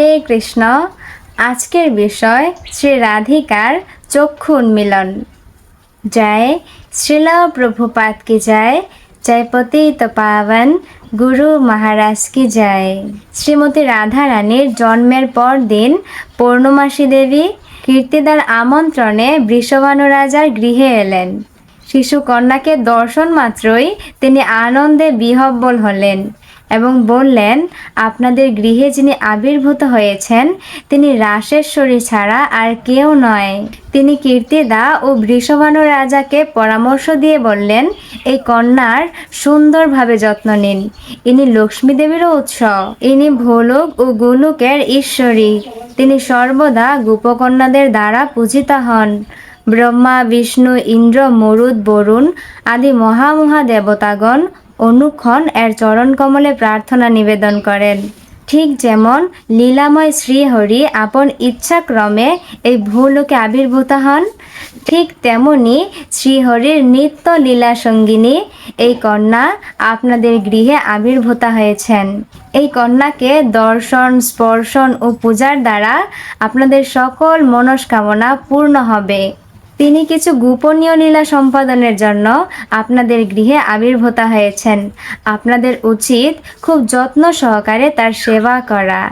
হরে কৃষ্ণ। আজকের বিষয় শ্রী রাধিকার চক্ষু উন্মিলন। জয় শ্রীলা প্রভুপাত কি জয় জয় পতিত গুরু মহারাজ কি জয়। শ্রীমতী রাধা রানীর জন্মের পর দিন পূর্ণমাসী দেবী কীর্তিদার আমন্ত্রণে বৃষভানু রাজার গৃহে এলেন। শিশু কন্যাকে দর্শন মাত্রই তিনি আনন্দে বিহব্বল হলেন। এবং বললেন, আপনাদের গৃহে যিনি আবির্ভূত হয়েছেন, তিনি রাসেশ্বরী ছাড়া আর কেউ নয়। তিনি কীর্তিদা ও বৃষভানু রাজাকে পরামর্শ দিয়ে বললেন, এই কন্যার সুন্দরভাবে যত্ন নিন। ইনি লক্ষ্মী দেবীরও উৎস। ইনি ভোলক ও গোলকের ঈশ্বরী। তিনি সর্বদা গোপকন্যাদের দ্বারা পূজিতা হন। ব্রহ্মা, বিষ্ণু, ইন্দ্র, মরুদ, বরুণ আদি মহামহা দেবতাগণ অনুক্ষণ এর চরণ কমলে প্রার্থনা নিবেদন করেন। ঠিক যেমন, লীলাময় শ্রীহরি আপন ইচ্ছাক্রমে এই ভূলোকে আবির্ভূত হন, ঠিক তেমনি শ্রীহরির নিত্য লীলা সঙ্গিনী এই কন্যা আপনাদের গৃহে আবির্ভূতা হয়েছেন। এই কন্যাকে দর্শন, স্পর্শন ও পূজার দ্বারা আপনাদের সকল মনস্কামনা পূর্ণ হবে। তিনি কিছু গোপনীয় লীলা সম্পাদনের জন্য আপনাদের গৃহে আবির্ভূতা হয়েছেন। আপনাদের উচিত খুব যত্ন সহকারে তার সেবা করা।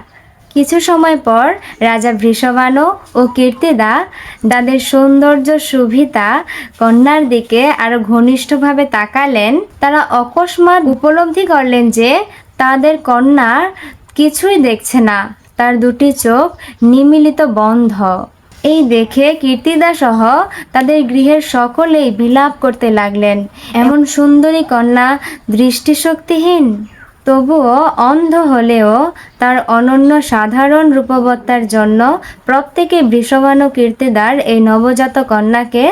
কিছু সময় পর রাজা বৃষভানু ও কীর্তিদা তাদের সৌন্দর্য সুভিতা কন্যার দিকে আরও ঘনিষ্ঠভাবে তাকালেন। তারা অকস্মাৎ উপলব্ধি করলেন যে তাদের কন্যা কিছুই দেখছে না। তার দুটি চোখ নিমিলিত বন্ধ। এই দেখে কীর্তিদা সহ তাদের গৃহের সকলেই বিলাপ করতে লাগলেন। এমন সুন্দরী কন্যা দৃষ্টিশক্তিহীন, তবুও অন্ধ হলেও তার অনন্য সাধারণ রূপবত্তার জন্য প্রত্যেকে বৃষভানু কীর্তিদার এই নবজাত কন্যাকে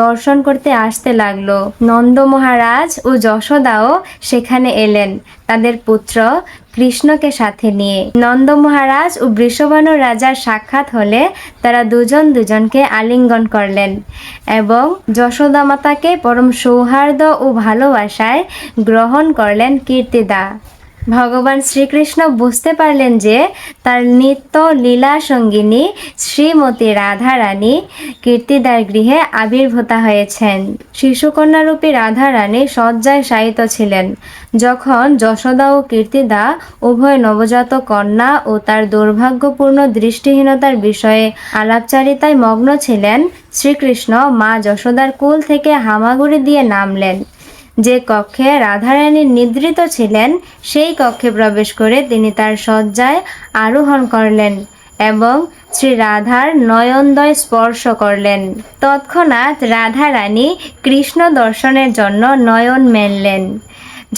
দর্শন করতে আসতে লাগল। নন্দ মহারাজ ও যশোদাও সেখানে এলেন। তাদের পুত্র কৃষ্ণকে সাথে নিয়ে। নন্দ মহারাজ ও বৃষভানু রাজার সাক্ষাৎ হলে তারা দুজন দুজনকে আলিঙ্গন করলেন এবং যশোদা মাতাকে পরম সৌহার্দ্য ও ভালোবাসায় গ্রহণ করলেন কীর্তিদা। ভগবান শ্রীকৃষ্ণ বুঝতে পারলেন যে তার নিত্য লীলা সঙ্গিনী শ্রীমতী রাধারানী কীর্তিদার গৃহে আবির্ভূতা হয়েছেন। শিশুকন্যারূপী রাধারানী শয্যায় শায়িত ছিলেন। যখন যশোদা ও কীর্তিদা উভয় নবজাত কন্যা ও তার দুর্ভাগ্যপূর্ণ দৃষ্টিহীনতার বিষয়ে আলাপচারিতায় মগ্ন ছিলেন, শ্রীকৃষ্ণ মা যশোদার কুল থেকে হামাগুড়ি দিয়ে নামলেন। যে কক্ষে রাধারানী নিদ্রিত ছিলেন, সেই কক্ষে প্রবেশ করে তিনি তার শয্যায় আরোহণ করলেন এবং শ্রী রাধার নয়নদয় স্পর্শ করলেন। তৎক্ষণাৎ রাধারানী কৃষ্ণ দর্শনের জন্য নয়ন মেললেন।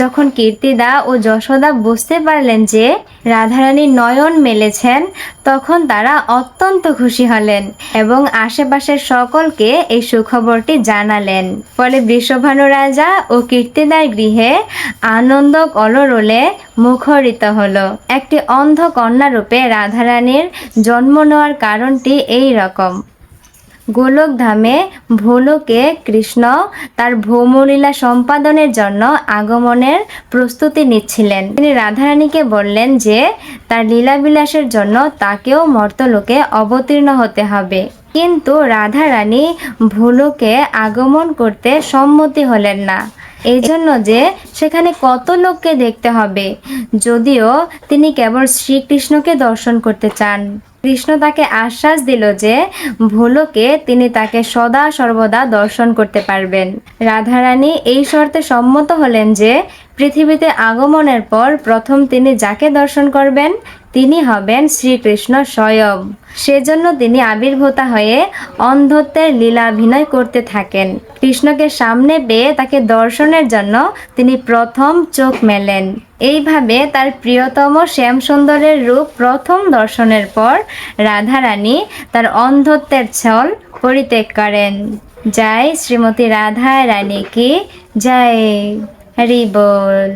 যখন কীর্তিদা ও যশোদা বুঝতে পারলেন যে রাধারানী নয়ন মেলেছেন, তখন তারা অত্যন্ত খুশি হলেন এবং আশেপাশের সকলকে এই সুখবরটি জানালেন। ফলে বৃষভানু রাজা ও কীর্তিদার গৃহে আনন্দ কলরোলে মুখরিত হলো। একটি অন্ধ কন্যারূপে রাধারানীর জন্ম নেওয়ার কারণটি এই রকম। গোলকধামে ভোলকে কৃষ্ণ তার ভৌমলীলা সম্পাদনের জন্য আগমনের প্রস্তুতি নিচ্ছিলেন। তিনি রাধারানীকে বললেন যে, তার লীলাবিলাসের জন্য তাকেও মর্তলোকে অবতীর্ণ হতে হবে। কিন্তু রাধারানী ভুলোকে আগমন করতে সম্মতি হলেন না। এই জন্য যে, সেখানে কত লোককে দেখতে হবে, যদিও তিনি কেবল শ্রীকৃষ্ণকে দর্শন করতে চান। কৃষ্ণ তাকে আশ্বাস দিল যে ভোলকে তিনি তাকে সদা সর্বদা দর্শন করতে পারবেন। রাধারানী এই শর্তে সম্মত হলেন যে পৃথিবীতে আগমনের পর প্রথম তিনি যাকে দর্শন করবেন তিনি হবেন শ্রীকৃষ্ণ স্বয়ং। সেজন্য তিনি আবির্ভূতা হয়ে অন্ধত্বের লীলাভিনয় করতে থাকেন। কৃষ্ণকে সামনে পেয়ে তাকে দর্শনের জন্য তিনি প্রথম চোখ মেলেন। এইভাবে তার প্রিয়তম শ্যামসুন্দরের রূপ প্রথম দর্শনের পর রাধারানী তার অন্ধত্বের ছল পরিত্যাগ করেন। জয় শ্রীমতী রাধা রানী কি জয়। হরি বল।